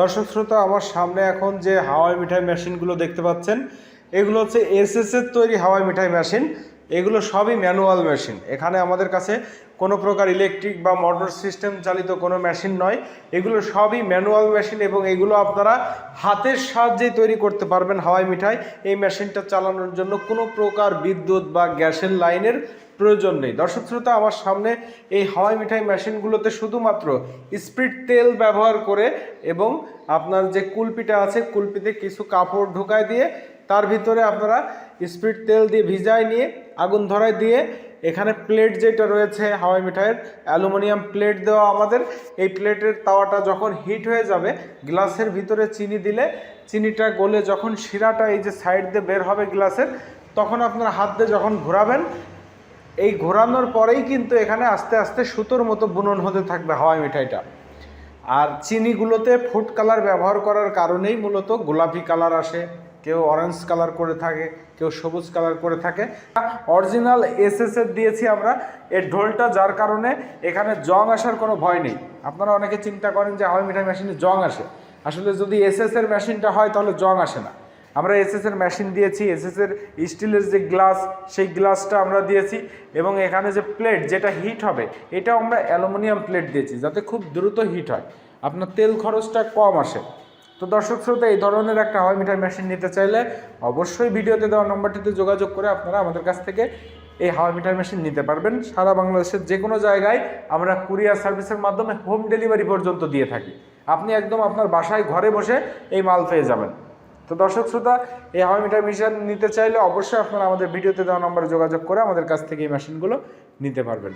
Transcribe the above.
দর্শক শ্রোতা, আমার সামনে এখন যে হাওয়াই মিঠাই মেশিনগুলো দেখতে পাচ্ছেন, এগুলো হচ্ছে এস এর তৈরি হাওয়াই মিঠাই মেশিন। এগুলো সবই ম্যানুয়াল মেশিন। এখানে আমাদের কাছে কোনো প্রকার ইলেকট্রিক বা মোটর সিস্টেম চালিত কোনো মেশিন নয়। এগুলো সবই ম্যানুয়াল মেশিন এবং এগুলো আপনারা হাতের সাহায্যেই তৈরি করতে পারবেন হাওয়াই মিঠাই। এই মেশিনটা চালানোর জন্য কোনো প্রকার বিদ্যুৎ বা গ্যাসের লাইনের প্রয়োজন নেই। দর্শক শ্রোতা, আমার সামনে এই হাওয়াই মিঠাই মেশিনগুলোতে শুধুমাত্র স্প্রিট তেল ব্যবহার করে এবং আপনার যে কুলপিটা আছে, কুলপিতে কিছু কাপড় ঢোকায় দিয়ে তার ভিতরে আপনারা স্প্রিট তেল দিয়ে ভিজায় নিয়ে, আগুন ধরায় দিয়ে এখানে প্লেট যেটা রয়েছে হাওয়াই মিঠাইয়ের অ্যালুমিনিয়াম প্লেট দেওয়া আমাদের। এই প্লেটের তাওয়াটা যখন হিট হয়ে যাবে, গ্লাসের ভিতরে চিনি দিলে, চিনিটা গলে যখন শিরাটা এই যে সাইড দিয়ে বের হবে গ্লাসের, তখন আপনার হাত দিয়ে যখন ঘোরাবেন, এই ঘোরানোর পরেই কিন্তু এখানে আস্তে আস্তে সুতোর মতো বুনন হতে থাকবে হাওয়াই মিঠাইটা আর চিনিগুলোতে ফুড কালার ব্যবহার করার কারণেই মূলত গোলাপি কালার আসে। কেউ অরেঞ্জ কালার করে থাকে, কেউ সবুজ কালার করে থাকে। অরিজিনাল এসএস এর দিয়েছি আমরা, এর ঢোলটা যার কারণে এখানে জং আসার কোনো ভয় নেই। আপনারা অনেকে চিন্তা করেন যে হাওয়াই মিঠাই মেশিনে জং আসে। আসলে যদি এসএস এর মেশিনটা হয়, তাহলে জং আসে না। আমরা এসএস এর মেশিন দিয়েছি এসএস এর স্টিলের যে গ্লাস সেই গ্লাসটা আমরা দিয়েছি এবং এখানে যে প্লেট যেটা হিট হবে, এটাও আমরা অ্যালুমিনিয়াম প্লেট দিয়েছি, যাতে খুব দ্রুত হিট হয়। আপনার তেল খরচটা কম আসে। তো দর্শক শ্রোতা, এই ধরনের একটা হাওয়াই মিটার মেশিন নিতে চাইলে অবশ্যই ভিডিওতে দেওয়া নম্বরটিতে যোগাযোগ করে আপনারা আমাদের কাছ থেকে এই হাওয়াই মিটার মেশিন নিতে পারবেন। সারা বাংলাদেশের যে কোনো জায়গায় আমরা কুরিয়ার সার্ভিসের মাধ্যমে হোম ডেলিভারি পর্যন্ত দিয়ে থাকি। আপনি একদম আপনার বাসায় ঘরে বসে এই মাল পেয়ে যাবেন। তো দর্শক শ্রোতা, এই হাওয়াই মিটার মেশিন নিতে চাইলে অবশ্যই আপনারা আমাদের ভিডিওতে দেওয়া নম্বরে যোগাযোগ করে আমাদের কাছ থেকে এই মেশিনগুলো নিতে পারবেন।